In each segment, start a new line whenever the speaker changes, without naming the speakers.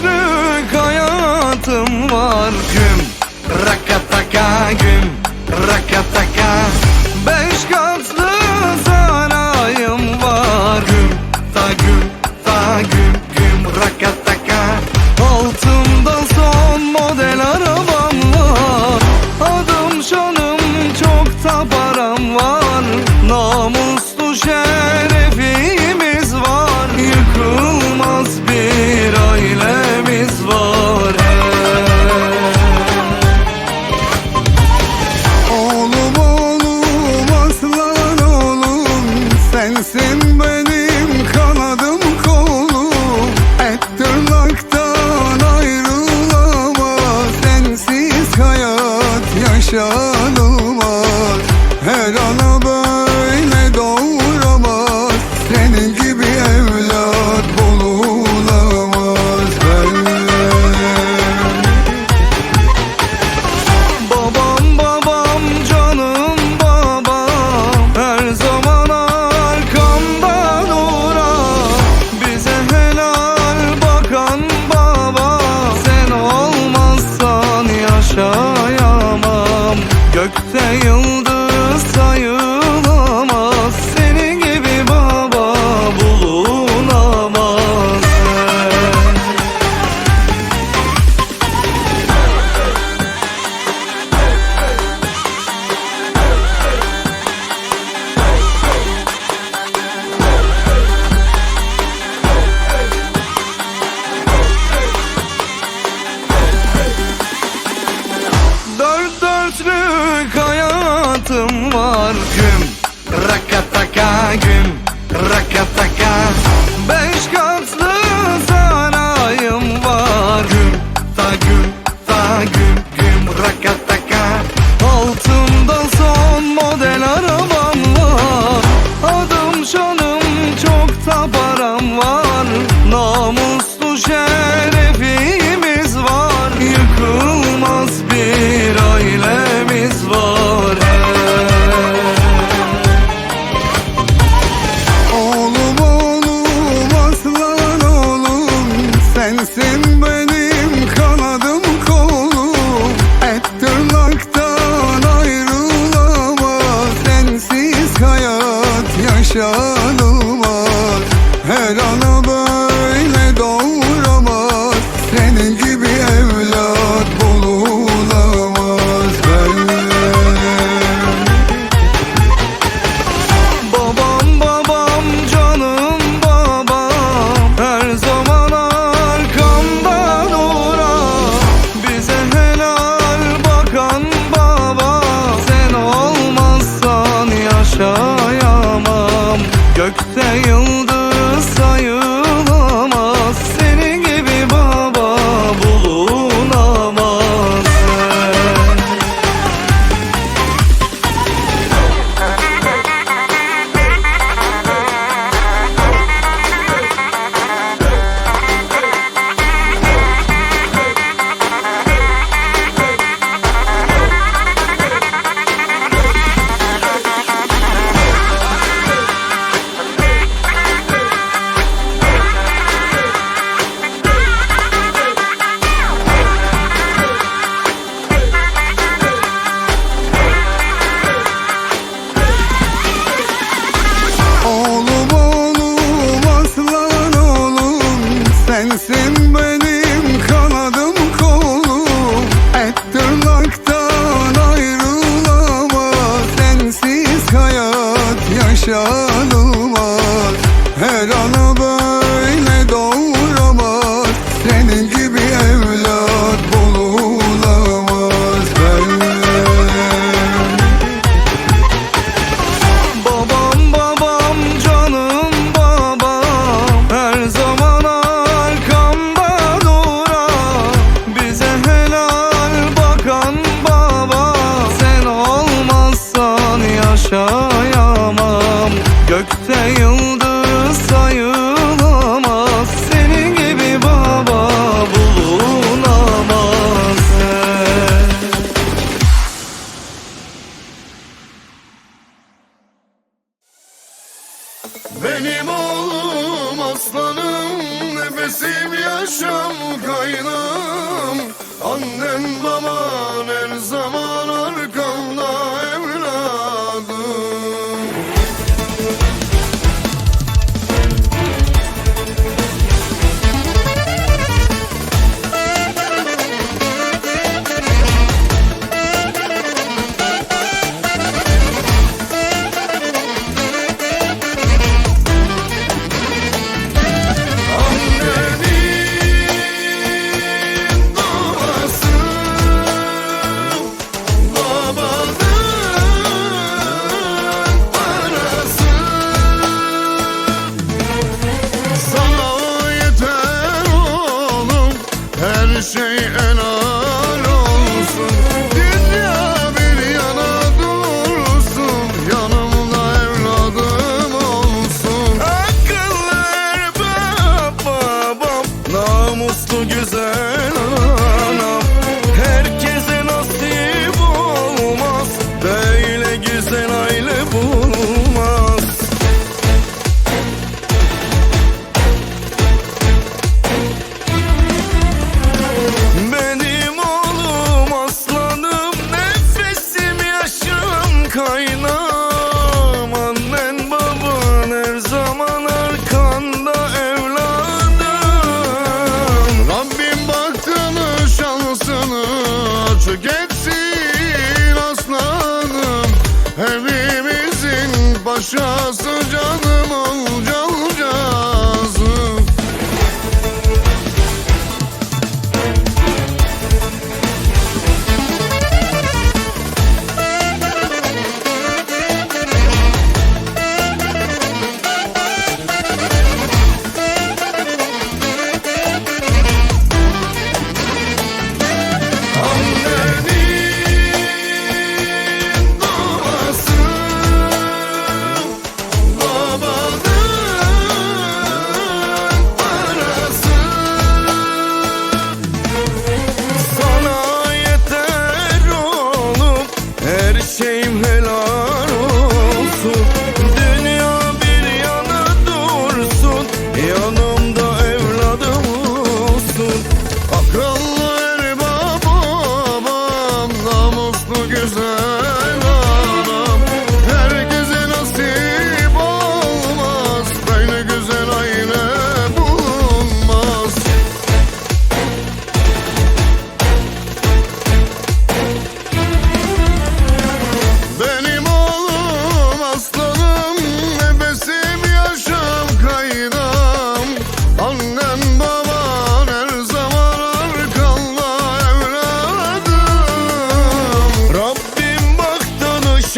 Küçük hayatım var Güm
to say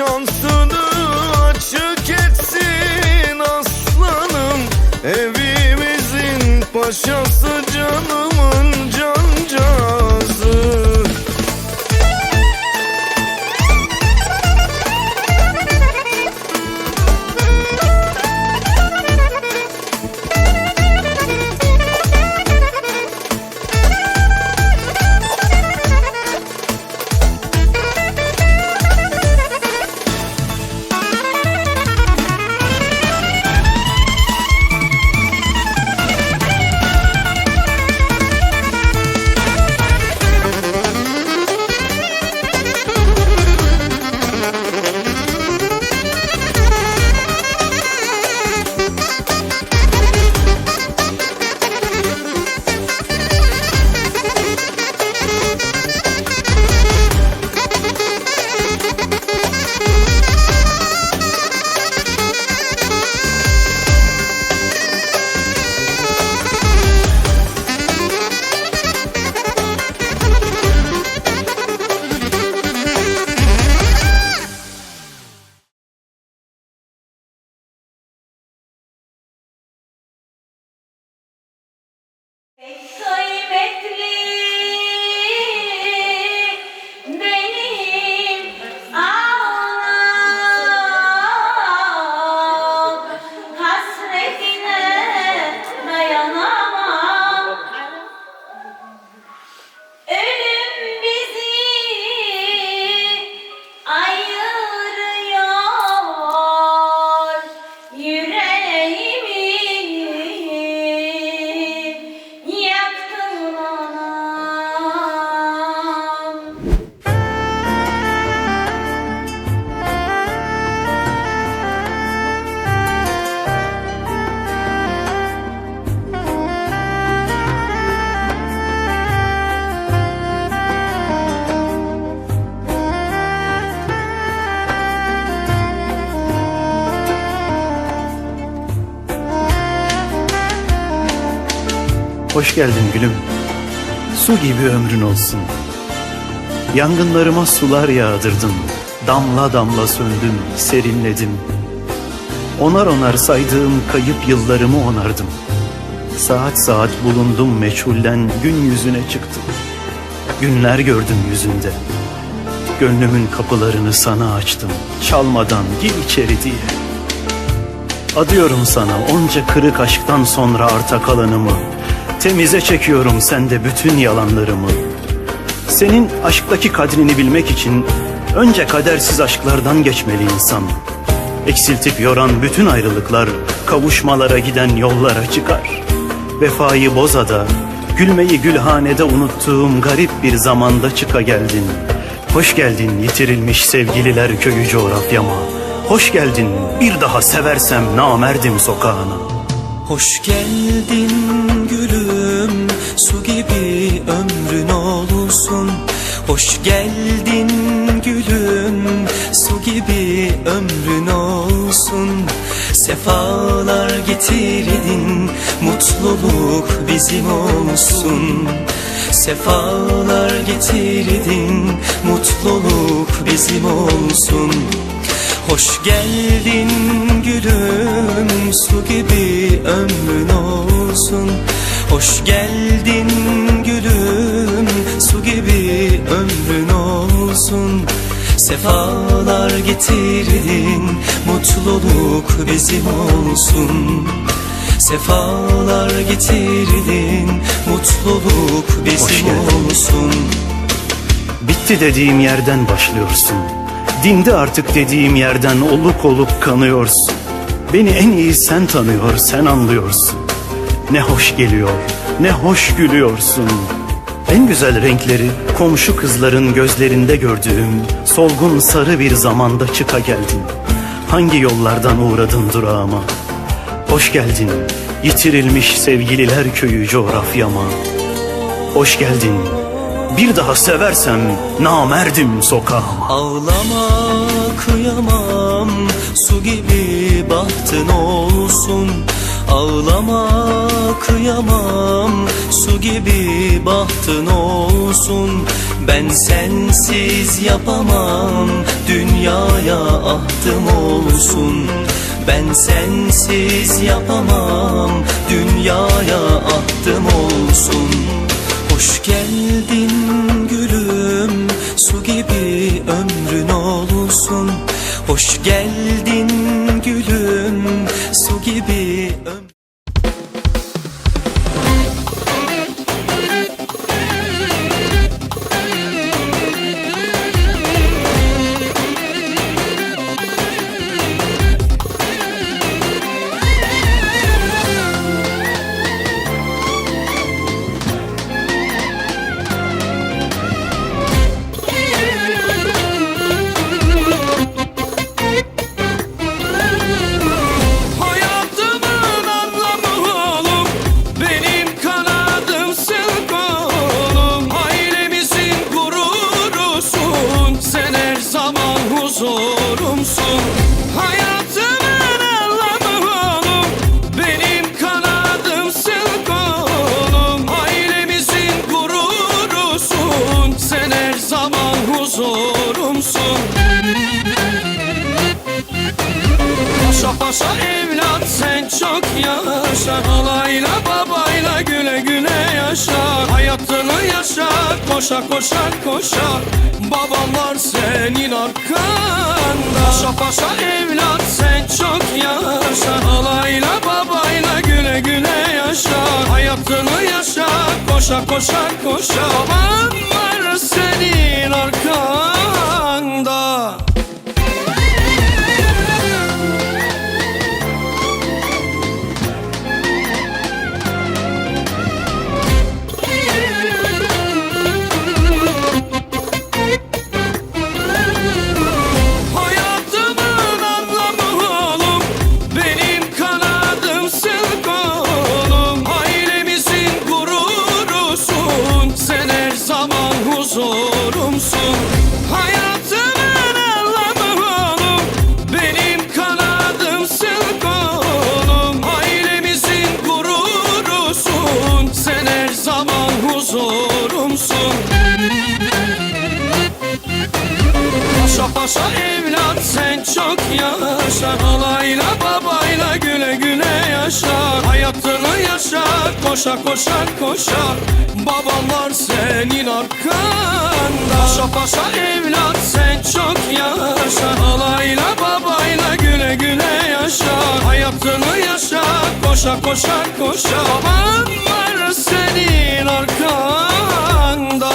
şansını açık etsin aslanım. Evimizin paşası
canımın
Hoş geldin gülüm. Su gibi ömrün olsun. Yangınlarıma sular yağdırdın. Damla damla söndüm, serinledim. Onar onar saydığım kayıp yıllarımı onardım. Saat saat bulundum meçhulden gün yüzüne çıktım. Günler gördüm yüzünde. Gönlümün kapılarını sana açtım. Çalmadan gir içeri diye. Adıyorum sana onca kırık aşktan sonra arta kalanımı. Temize çekiyorum sende bütün yalanlarımı. Senin aşktaki kadrini bilmek için önce kadersiz aşklardan geçmeli insan. Eksiltip yoran bütün ayrılıklar kavuşmalara giden yollara çıkar. Vefayı bozada, gülmeyi gülhanede unuttuğum garip bir zamanda çıka geldin. Hoş geldin yitirilmiş sevgililer köyü coğrafyama. Hoş geldin bir daha seversem namerdim sokağına.
Hoş geldin Su gibi ömrün olsun. Hoş geldin gülüm Su gibi ömrün olsun. Sefalar getirdin Mutluluk bizim olsun. Sefalar getirdin Mutluluk bizim olsun. Hoş geldin gülüm su gibi ömrün olsun Hoş geldin gülüm su gibi ömrün olsun Sefalar getirdin mutluluk bizim olsun Sefalar getirdin mutluluk bizim olsun
Bitti dediğim yerden başlıyorsun. Dindi artık dediğim yerden oluk oluk kanıyorsun. Beni en iyi sen tanıyor, sen anlıyorsun. Ne hoş geliyor, ne hoş gülüyorsun. En güzel renkleri komşu kızların gözlerinde gördüğüm solgun sarı bir zamanda çıka geldin. Hangi yollardan uğradın durağıma? Hoş geldin, yitirilmiş sevgililer köyü coğrafyama. Hoş geldin, bir daha seversem namerdim sokağıma.
Ağlama kıyamam su gibi bahtın olsun Ağlama kıyamam. Su gibi bahtın olsun. Ben sensiz yapamam. Dünyaya ahtım olsun. Ben sensiz yapamam. Dünyaya ahtım olsun. Hoş geldin gülüm. Su gibi ömrün olsun. Hoş geldin
Paşa paşa evlat sen çok yaşa. Alayla babayla güle güle yaşa. Hayatını yaşa koşa koşa koşa. Babam var senin arkanda. Paşa paşa evlat sen çok yaşa. Alayla babayla güle güle yaşa. Hayatını yaşa koşa koşa koşa. Babam var senin arkanda Hayatını yaşa koşa koşa koşa Babam var senin arkanda. Paşa paşa evlat sen çok yaşa. Halayla babayla güle güle yaşa. Hayatını yaşa. Koşa koşa koşa Babam var senin arkanda